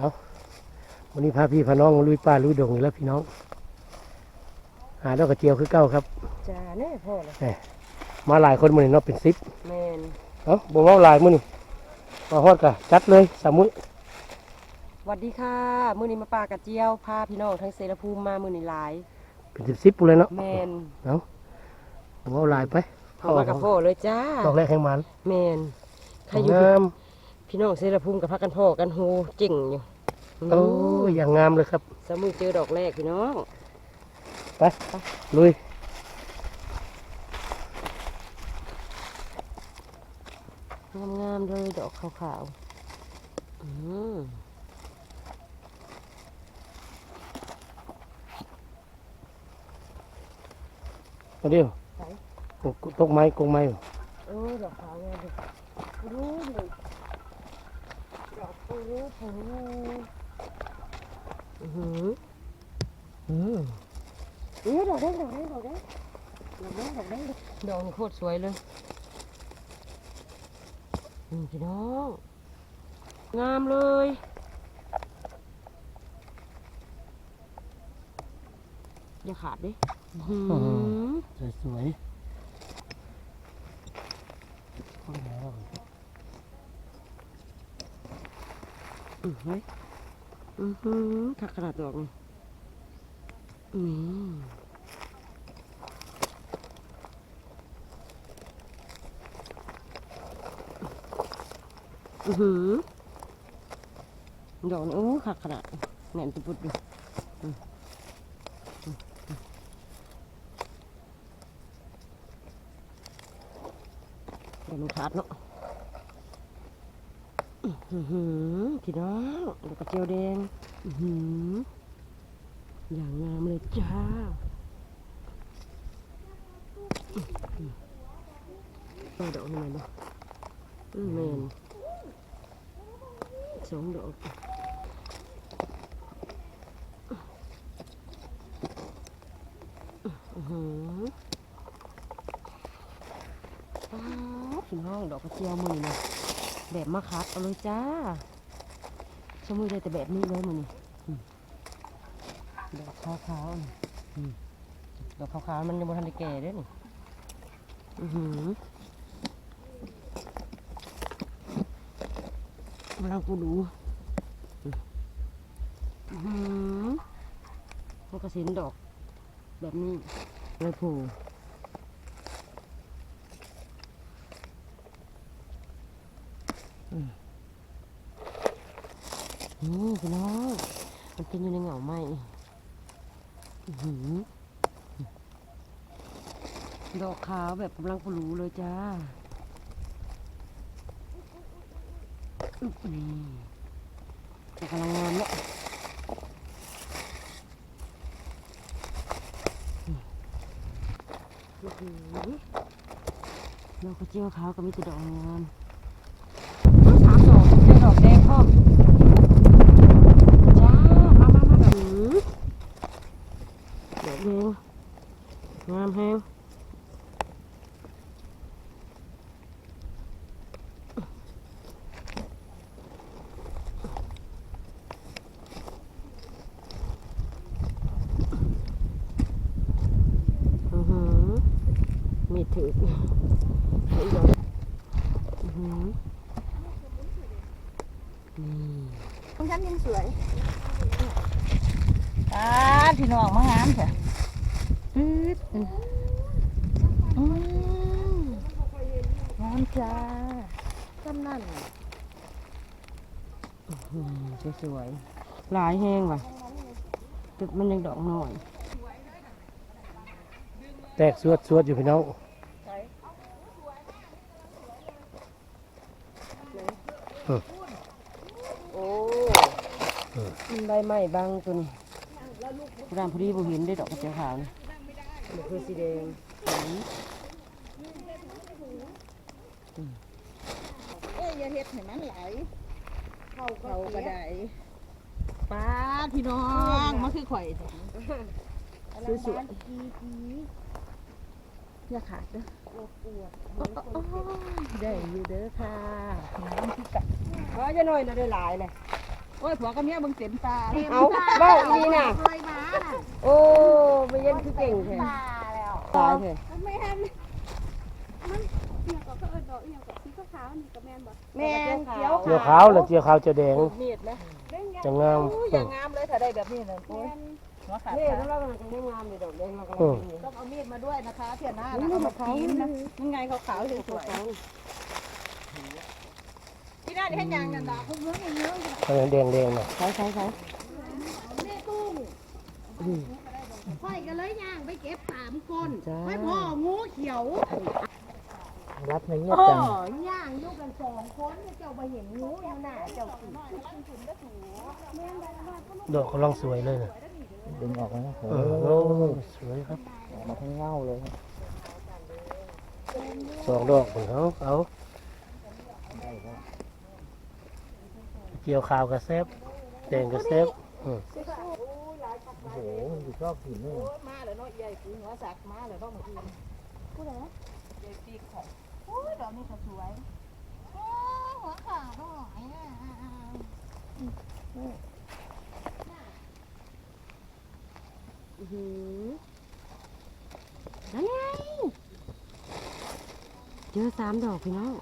เอาวันนี้พาพี่พาน้องมาลุยป่าลุยดงอีกแล้วพี่น้อง หาดอกกระเจียวคือเก้าครับจ้าแน่พ่อเลยมาหลายคนมือนี้เนาะเป็นสิบแมนเอ้าบ่เมาหลายมือนี่มาฮอดกะจัดเลยสามมื้อสวัสดีค่ะ มื้อนี้มาปลากระเจียวพาพี่น้องทั้งเซรภูมิมามื้อนี้หลาย เป็นสิบสิบปุเลยเนาะแมนเอ้าบ่เมาหลายไปเอามากับพ่อเลยจ้าดอกแรกแห่งมันแมนใครอยู่งามพี่น้องเซรภูมิกับพักกันพ่อกันโฮเจ๋งอยู่ โอ้ยอย่างงามเลยครับสมือเจอดอกแรกพี่น้อง ไปลุยงามๆเลยดอกขาวๆอืมมาเดียวตกไม้กงไม้เออดอกขาวงามเลยรู้เลยดอกปูปู อือหืออืมเอ๊ะดอกแดงดอกแดงดอกแดงดอกแดงดอกแดงดอกโคตรสวยเลยอืมพี่น้องงามเลยอย่าขาดดิสวยสวยโอ้ยแล้วอือเฮ้ย อือหือถักขนาดดอกนี่อืมอือหือดอกนี่โอ้ขักขนาดแน่นตุปุดดูอืมอืมอืมเดี๋ยวมันขาดเนาะอื้อหือ พี่น้องดอกกระเจียวแดงอือหืออย่างงามเลยจ้าเอาดอกนี่มาดูอืมแมนสองดอกอือหือพี่น้องดอกกระเจียวมือนะ แบบมาคัดเอาเลยจ้าชมือได้แต่แบบนี้เลยมือนี่ดอกขาวๆนี่ดอกขาวๆมันยังบ่ทันได้แก่ด้อนี่อือหือมาลองกูดูอืมอื้อหือพวกกระสินดอก แบบนี้เลยผู อืมพี่น้องมันกินอยู่ในเหงาไหมอื้อหืดอกขาวแบบกำลังปลูเลยจ้าอึ๊บนี่กำลังงามเนี่ยดอกกระเจียวขาวก็มีแต่ดอกงามสามดอกเจอดอกแดงพ่อ จ้า มามามาหือดอกแดงงามแฮงอือหือมีถือไอ้ดอกอือหือนี่ ของฉันยังสวยตาพี่น้องมางามเถอะอืดอืมอืมงามจ้าจำนั่นอืมสวยๆหลายแห้งว่ะตึกมันยังดอกหน่อย แตกสวดสวดอยู่พี่น้อง โอ้มัน ใบไม้บางตัวนี้รามพอดีบ่เห็นได้ดอกกระเจียวขาวนี่มันคือสีแดงอืมเอ้ยอย่าเฮ็ดให้มันไหลเข้าเข้ากระไดป้าดพี่น้องมันคือข่อยสวยๆอย่าขาดเด้อได้อยู่เด้อค่ะน้ำที่กัดอ๋อจะหน่อยเราได้หลายเลย โอ้ยผัวกับเมียเบิ่งเต็มตาเอาเบ้าอีนี่น่ะโอ้ไม่เย็นคือเก่งแท้ตายเถอะแม่นมันเกี่ยวกับเอิญดอกเกี่ยวกับสีขาวๆนี่กับแม่นบ่แม่นเขียวเจียวขาวแล้วเจียวขาวเจียวแดงมีดนะจะงามอู้อย่างงามเลยถ้าได้แบบนี้นะโอ้ยหัวขาดนี่ขาแล้วเรากำลังจะงามเลยดอกแดงเรากำลังอืมจะต้องเอามีดมาด้วยนะคะเที่ยหน้าแล้วเอามากินนะยังไงขาวๆสวยๆ ที่หน้าที่ให้ยังกันดอกคุณเมืองอย่างเยอะอันนั้นแดงแดงๆน่ะใช่ใช่ใช่แม่ตุ้งค่อยกันเลยย่างไปเก็บสามคนจ้าไม่พองูเขียวรับในเงียบโอ้จังย่างอยู่กันสองคนเจ้าไปเห็นงูอยู่น่ะเจ้าสิดอกกำลังสวยเลยน่ะดึงออกแล้วนะโอ้เออโหโอ้สวยครับออกมาทั้งเง่าเลยครับสองดอกของเขาเอา เจียวขาวกับแซบแดงกับแซบอืมโอ้โหมันอยู่รอบหินเลยมาเลยเนาะใหญ่ปีหัวสักมาเลยเนาะเมื่อกี้ผู้ใดใหญ่ปีของโอ้ยดอกนี้ก็สวยหัวขาดหน่อยอะอื้อหือนั่นไงเจอสามดอกพี่น้อง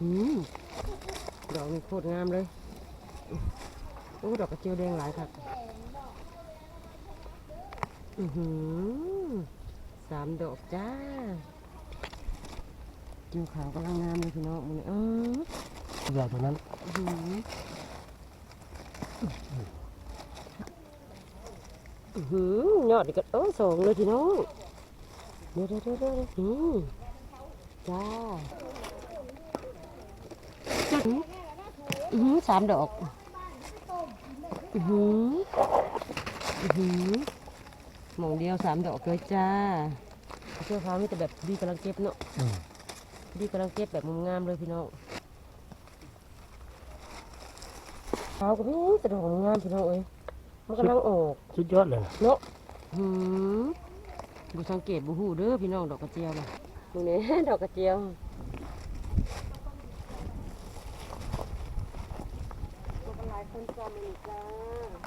อืมดอกนี้โคตรงามเลยโอ้ดอกกระเจียวแดงหลายครับอือหือสามดอกจ้าเจียวขาวกำลังงามเลยพี่น้องมันเออดอกตัวนั้นอื้อหืออื้อหือยอดอีกก็เออสองเลยพี่น้องเดี๋ยวเดี๋ยวเดี๋ยวเดี๋ยวอืมจ้าอื้อหือสามดอก อือหืออือหือหมองเดียวสามดอกเลยจ้าเสื้อฟ้ามีแต่แบบดีกำลังเก็บเนาะอืม ดีกำลังเก็บแบบงามๆเลยพี่น้องขาวก็มีแต่ดอกงามพี่น้องเอ้ยมันกำลังออก สุดยอดเลยนะเนาะหืมบุสังเกตบุหูเด้อพี่น้องดอกกระเจียวนะดูนี่ดอกกระเจียวหลายคนจ อมัน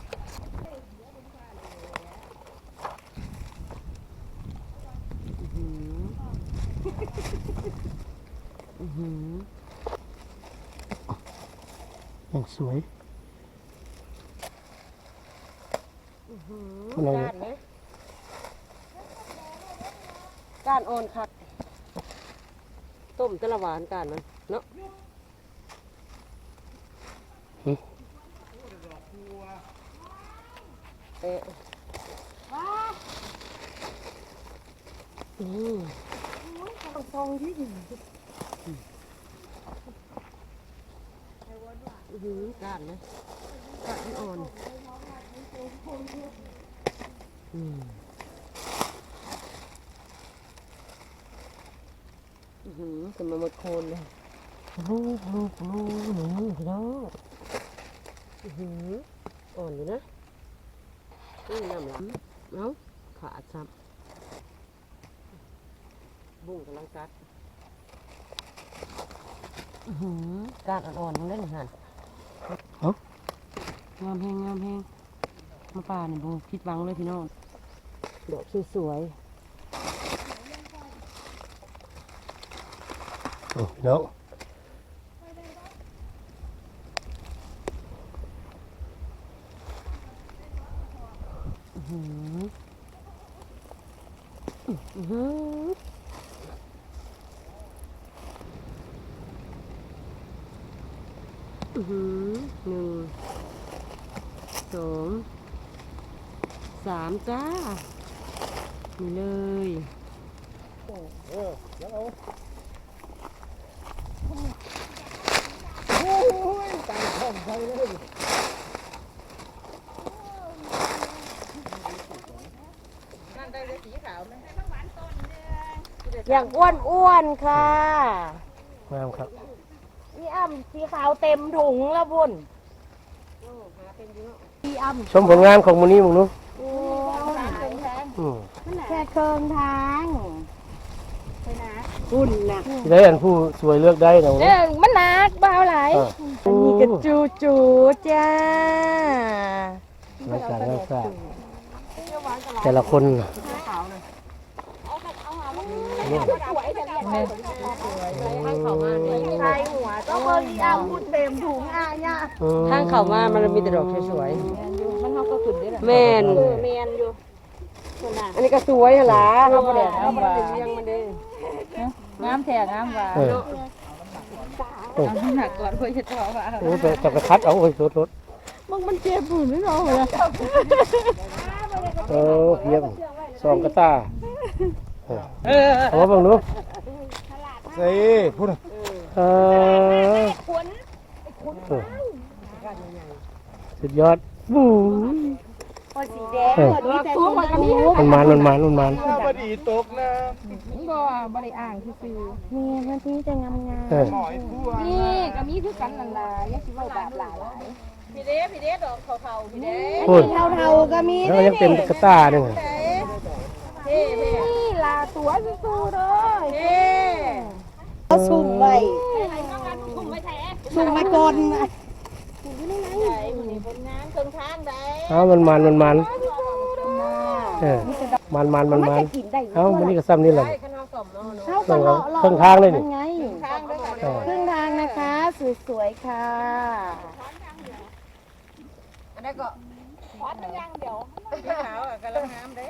จ้างสวยอื้อหืออะไรเนี่ยก้านไหมก้านอ่อนคักต้มตะละหวานก้านมันเนาะ เอ๊ะอืมอื้อหือก้านนะก้านอ่อนอืมหือขึ้นมาหมดโคนเลยลูกลูกลูกหนูพี่น้องหืออ่อนอยู่นะ นี่น้ำหล้ำเอ้าขาดซ้ำบุ้งกำลังกัดอื้อหือการอ่อนๆยังได้หนึ่งหันงามแหงงามแหงมาป่านี่บูคิดหวังเลยพี่น้องดอกสวยโอ้พี่น้อง ๆอื้อหืออื้อ หืออื้อหือหนึ่งสองสามจ้านี่เลยนั่นได้เลยสีขาวไหม อย่างอ้วนอ้วนๆค่ะ งามครับ พี่อ้ำสีขาวเต็มถุงละบุญพี่อ้ำชมผลงานของมูนี้มึงนู้โอ้ยอืมแค่เคิงทางใช่นะจคุณน่ะที่ได้อันผู้สวยเลือกได้นะเออมันหนักเบาหลายเอออันนี้ก็จูจูจ้ารายการแล้วก็แต่ละคนน่ะ นี่ใส่หัวต้องเบอร์ยาพูดเต็มถุงอะเนี่ยอืมทางเข้ามามันมีแต่ดอกสวยมันเขาก็ขึ้นได้แหละๆแม่นเมียนอยู่คนน่ะอันนี้ก็สวยหั่นล่ะเฮาบ่ได้เฮาบ่ได้เลี้ยงมันเด้งามแท้งามว่าเออเอาน้ำหนักก่อนเพื่อจะต่อว่าโอ้แต่จะไปคัดเอาโอ้ยรถรถมึงมันเจ็บปุ่นไม่รู้เลยเออเพียงซองกระตา เออเอามาเบังดูเซ่พูดเออเออสุดยอดบู๊สีแดงเออมีแต่ถุงมันมีมันมันมันมันมันมันพอดีตกนะบ่บ่ได้อ่างซื่อนี่มันที่จะงามงามเออหอยทั่วๆนี่ก็มีคือกันนั่นล่ะอย่าสิเว้าบาปหลายหลายพูดเท่าๆก็มีแล้วยังเป็นกระตาหนึ่งนี่ ล่ะตัวสู้ๆเด้อก็สุ่มไว้สุ่มมาก่อนนะเอามันมันมันมันเออมันมันมันมันกินได้เอามันนี่ก็ซ้ำนี่แหละเท่ากันเลาะเครื่องทางเลยนี่ไงเออครึ่งทางนะคะสวยๆค่ะอันนั้นก็ขวัญยังเดี๋ยวขาวกำลังงามเด้